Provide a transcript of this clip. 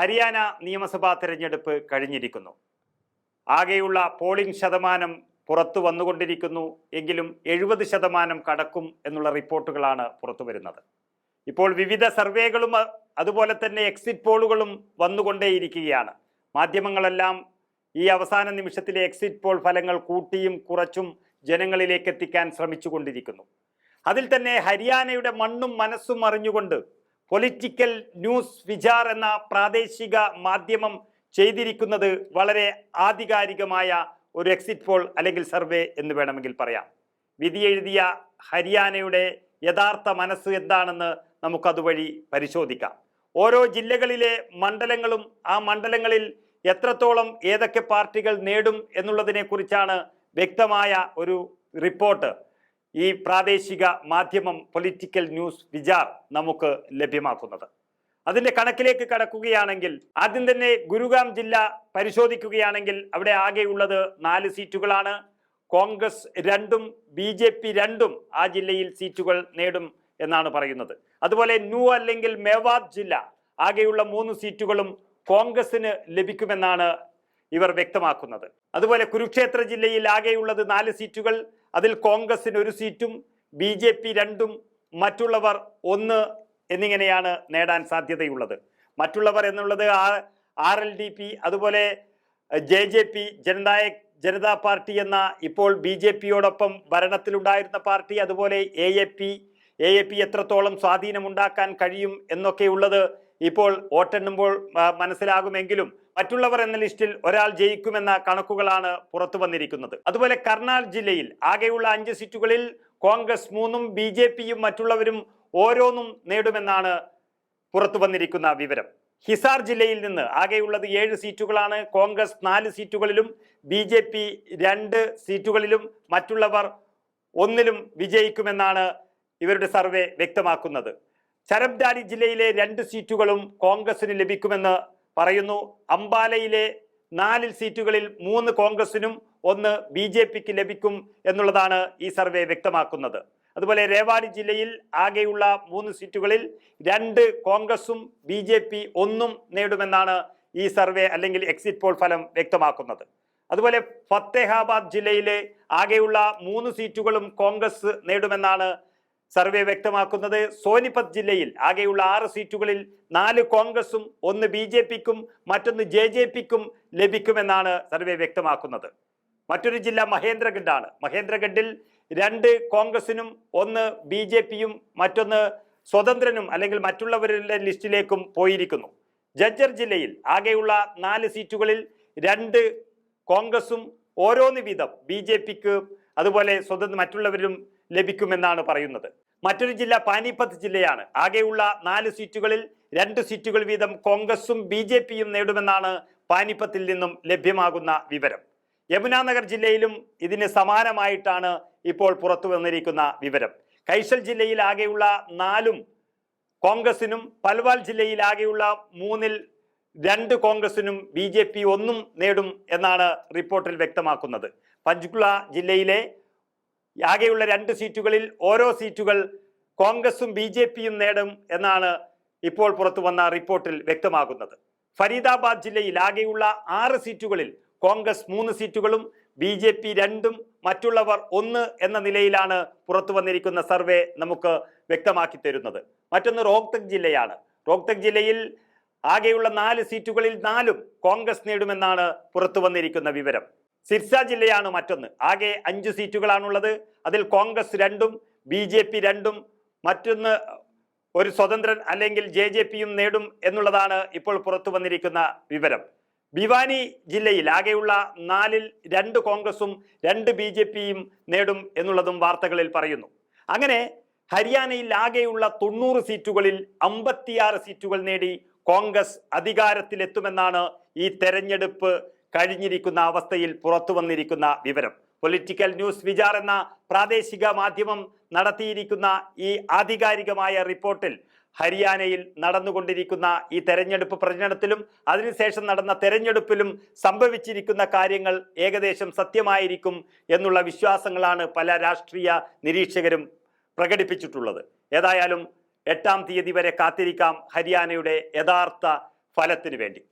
ഹരിയാന നിയമസഭാ തെരഞ്ഞെടുപ്പ് കഴിഞ്ഞിരിക്കുന്നു. ആകെയുള്ള പോളിംഗ് ശതമാനം പുറത്തു വന്നുകൊണ്ടിരിക്കുന്നു. എങ്കിലും എഴുപത് ശതമാനം കടക്കും എന്നുള്ള റിപ്പോർട്ടുകളാണ് പുറത്തു വരുന്നത്. ഇപ്പോൾ വിവിധ സർവേകളും അതുപോലെ തന്നെ എക്സിറ്റ് പോളുകളും വന്നുകൊണ്ടേയിരിക്കുകയാണ്. മാധ്യമങ്ങളെല്ലാം ഈ അവസാന നിമിഷത്തിലെ എക്സിറ്റ് പോൾ ഫലങ്ങൾ കൂട്ടിയും കുറച്ചും ജനങ്ങളിലേക്ക് എത്തിക്കാൻ ശ്രമിച്ചുകൊണ്ടിരിക്കുന്നു. അതിൽ തന്നെ ഹരിയാനയുടെ മണ്ണും മനസ്സും അറിഞ്ഞുകൊണ്ട് പൊളിറ്റിക്കൽ ന്യൂസ് വിചാർ എന്ന പ്രാദേശിക മാധ്യമം ചെയ്തിരിക്കുന്നത് വളരെ ആധികാരികമായ ഒരു എക്സിറ്റ് പോൾ അല്ലെങ്കിൽ സർവേ എന്ന് വേണമെങ്കിൽ പറയാം. വിധി എഴുതിയ ഹരിയാനയുടെ യഥാർത്ഥ മനസ്സ് എന്താണെന്ന് നമുക്കതുവഴി പരിശോധിക്കാം. ഓരോ ജില്ലകളിലെ മണ്ഡലങ്ങളും ആ മണ്ഡലങ്ങളിൽ എത്രത്തോളം ഏതൊക്കെ പാർട്ടികൾ നേടും എന്നുള്ളതിനെക്കുറിച്ചാണ് വ്യക്തമായ ഒരു റിപ്പോർട്ട്. ഈ പ്രാദേശിക മാധ്യമം പൊളിറ്റിക്കൽ ന്യൂസ് വിചാർ നമുക്ക് ലഭ്യമാക്കുന്നത്. അതിന്റെ കണക്കിലേക്ക് കടക്കുകയാണെങ്കിൽ ആദ്യം തന്നെ ഗുരുഗ്രാം ജില്ല പരിശോധിക്കുകയാണെങ്കിൽ അവിടെ ആകെയുള്ളത് നാല് സീറ്റുകളാണ്. കോൺഗ്രസ് രണ്ടും ബി ജെ പി രണ്ടും ആ ജില്ലയിൽ സീറ്റുകൾ നേടും എന്നാണ് പറയുന്നത്. അതുപോലെ ന്യൂ അല്ലെങ്കിൽ മേവാദ് ജില്ല ആകെയുള്ള മൂന്ന് സീറ്റുകളും കോൺഗ്രസിന് ലഭിക്കുമെന്നാണ് ഇവർ വ്യക്തമാക്കുന്നത്. അതുപോലെ കുരുക്ഷേത്ര ജില്ലയിൽ ആകെയുള്ളത് നാല് സീറ്റുകൾ അതിൽ കോൺഗ്രസിന് ഒരു സീറ്റും ബി ജെ പി രണ്ടും മറ്റുള്ളവർ ഒന്ന് എന്നിങ്ങനെയാണ് നേടാൻ സാധ്യതയുള്ളത്. മറ്റുള്ളവർ എന്നുള്ളത് ആർ എൽ ഡി പി അതുപോലെ J J P Jannayak Janta party എന്ന ഇപ്പോൾ ബി ജെ പിയോടൊപ്പം ഭരണത്തിലുണ്ടായിരുന്ന പാർട്ടി അതുപോലെ A A P A A P എത്രത്തോളം സ്വാധീനമുണ്ടാക്കാൻ കഴിയും എന്നൊക്കെയുള്ളത് ഇപ്പോൾ വോട്ടെണ്ണുമ്പോൾ മനസ്സിലാകുമെങ്കിലും മറ്റുള്ളവർ എന്ന ലിസ്റ്റിൽ ഒരാൾ ജയിക്കുമെന്ന കണക്കുകളാണ് പുറത്തു വന്നിരിക്കുന്നത്. അതുപോലെ കർണാൽ ജില്ലയിൽ ആകെയുള്ള അഞ്ച് സീറ്റുകളിൽ കോൺഗ്രസ് മൂന്നും ബി ജെ പിയും മറ്റുള്ളവരും ഓരോന്നും നേടുമെന്നാണ് പുറത്തു വന്നിരിക്കുന്ന വിവരം. ഹിസാർ ജില്ലയിൽ നിന്ന് ആകെയുള്ളത് ഏഴ് സീറ്റുകളാണ്. കോൺഗ്രസ് നാല് സീറ്റുകളിലും ബി ജെ പി രണ്ട് സീറ്റുകളിലും മറ്റുള്ളവർ ഒന്നിലും വിജയിക്കുമെന്നാണ് ഇവരുടെ സർവേ വ്യക്തമാക്കുന്നത്. ചരബ്ദാരി ജില്ലയിലെ രണ്ട് സീറ്റുകളും കോൺഗ്രസിന് ലഭിക്കുമെന്ന് പറയുന്നു. അംബാലയിലെ നാലിൽ സീറ്റുകളിൽ മൂന്ന് കോൺഗ്രസിനും ഒന്ന് ബി ജെ പിക്ക് ലഭിക്കും എന്നുള്ളതാണ് ഈ സർവേ വ്യക്തമാക്കുന്നത്. അതുപോലെ രേവാടി ജില്ലയിൽ ആകെയുള്ള മൂന്ന് സീറ്റുകളിൽ രണ്ട് കോൺഗ്രസും ബി ജെ പി ഒന്നും നേടുമെന്നാണ് ഈ സർവേ അല്ലെങ്കിൽ എക്സിറ്റ് പോൾ ഫലം വ്യക്തമാക്കുന്നത്. അതുപോലെ ഫത്തേഹാബാദ് ജില്ലയിലെ ആകെയുള്ള മൂന്ന് സീറ്റുകളും കോൺഗ്രസ് നേടുമെന്നാണ് സർവേ വ്യക്തമാക്കുന്നത് സോനിപത് ജില്ലയിൽ ആകെയുള്ള ആറ് സീറ്റുകളിൽ നാല് കോൺഗ്രസും ഒന്ന് ബി ജെ പിക്കും മറ്റൊന്ന് ജെ ജെ പിക്കും ലഭിക്കുമെന്നാണ് സർവേ വ്യക്തമാക്കുന്നത്. മറ്റൊരു ജില്ല മഹേന്ദ്രഗഡാണ്. മഹേന്ദ്രഗഡിൽ രണ്ട് കോൺഗ്രസിനും ഒന്ന് ബി ജെ പിയും മറ്റൊന്ന് സ്വതന്ത്രനും അല്ലെങ്കിൽ മറ്റുള്ളവരുടെ ലിസ്റ്റിലേക്കും പോയിരിക്കുന്നു. ജജ്ജർ ജില്ലയിൽ ആകെയുള്ള നാല് സീറ്റുകളിൽ രണ്ട് കോൺഗ്രസും ഓരോന്ന് വീതം ബി ജെ പിക്ക് അതുപോലെ സ്വതന്ത്ര മറ്റുള്ളവരും ലഭിക്കുമെന്നാണ് പറയുന്നത്. മറ്റൊരു ജില്ല പാനിപ്പത്ത് ജില്ലയാണ്. ആകെയുള്ള നാല് സീറ്റുകളിൽ രണ്ട് സീറ്റുകൾ വീതം കോൺഗ്രസും ബി ജെ പിയും നേടുമെന്നാണ് പാനിപ്പത്തിൽ നിന്നും ലഭ്യമാകുന്ന വിവരം. യമുനാനഗർ ജില്ലയിലും ഇതിന് സമാനമായിട്ടാണ് ഇപ്പോൾ പുറത്തു വന്നിരിക്കുന്ന വിവരം. കൈസൽ ജില്ലയിൽ ആകെയുള്ള നാലും കോൺഗ്രസിനും പൽവാൽ ജില്ലയിൽ ആകെയുള്ള മൂന്നിൽ രണ്ട് കോൺഗ്രസിനും ബി ജെ പി ഒന്നും നേടും എന്നാണ് റിപ്പോർട്ടിൽ വ്യക്തമാക്കുന്നത്. പഞ്ച്കുള ജില്ലയിലെ ആകെയുള്ള രണ്ട് സീറ്റുകളിൽ ഓരോ സീറ്റുകൾ കോൺഗ്രസും ബി ജെ പിയും നേടും എന്നാണ് ഇപ്പോൾ പുറത്തു വന്ന റിപ്പോർട്ടിൽ വ്യക്തമാകുന്നത്. ഫരീദാബാദ് ജില്ലയിൽ ആകെയുള്ള ആറ് സീറ്റുകളിൽ കോൺഗ്രസ് മൂന്ന് സീറ്റുകളും ബി ജെ പി രണ്ടും മറ്റുള്ളവർ ഒന്ന് എന്ന നിലയിലാണ് പുറത്തു വന്നിരിക്കുന്ന സർവേ നമുക്ക് വ്യക്തമാക്കി തരുന്നത്. മറ്റൊന്ന് റോഹ്തക് ജില്ലയാണ്. റോഹ്തക് ജില്ലയിൽ ആകെയുള്ള നാല് സീറ്റുകളിൽ നാലും കോൺഗ്രസ് നേടുമെന്നാണ് പുറത്തു വന്നിരിക്കുന്ന വിവരം. സിർസ ജില്ലയാണ് മറ്റൊന്ന്. ആകെ അഞ്ച് സീറ്റുകളാണുള്ളത്. അതിൽ കോൺഗ്രസ് രണ്ടും ബി ജെ പി രണ്ടും മറ്റൊന്ന് ഒരു സ്വതന്ത്രൻ അല്ലെങ്കിൽ ജെ ജെ പിയും നേടും എന്നുള്ളതാണ് ഇപ്പോൾ പുറത്തു വന്നിരിക്കുന്ന വിവരം. ഭിവാനി ജില്ലയിൽ ആകെയുള്ള നാലിൽ രണ്ട് കോൺഗ്രസും രണ്ട് ബി ജെ പിയും നേടും എന്നുള്ളതും വാർത്തകളിൽ പറയുന്നു. അങ്ങനെ ഹരിയാനയിൽ ആകെയുള്ള തൊണ്ണൂറ് സീറ്റുകളിൽ അമ്പത്തിയാറ് സീറ്റുകൾ നേടി കോൺഗ്രസ് അധികാരത്തിലെത്തുമെന്നാണ് ഈ തെരഞ്ഞെടുപ്പ് കഴിഞ്ഞിരിക്കുന്ന അവസ്ഥയിൽ പുറത്തു വന്നിരിക്കുന്ന വിവരം. പൊളിറ്റിക്കൽ ന്യൂസ് വിചാർ എന്ന പ്രാദേശിക മാധ്യമം നടത്തിയിരിക്കുന്ന ഈ ആധികാരികമായ റിപ്പോർട്ടിൽ ഹരിയാനയിൽ നടന്നുകൊണ്ടിരിക്കുന്ന ഈ തെരഞ്ഞെടുപ്പ് പ്രചരണത്തിലും അതിനുശേഷം നടന്ന തെരഞ്ഞെടുപ്പിലും സംഭവിച്ചിരിക്കുന്ന കാര്യങ്ങൾ ഏകദേശം സത്യമായിരിക്കും എന്നുള്ള വിശ്വാസങ്ങളാണ് പല രാഷ്ട്രീയ നിരീക്ഷകരും പ്രകടിപ്പിച്ചിട്ടുള്ളത്. ഏതായാലും എട്ടാം തീയതി വരെ കാത്തിരിക്കാം ഹരിയാനയുടെ യഥാർത്ഥ ഫലത്തിന് വേണ്ടി.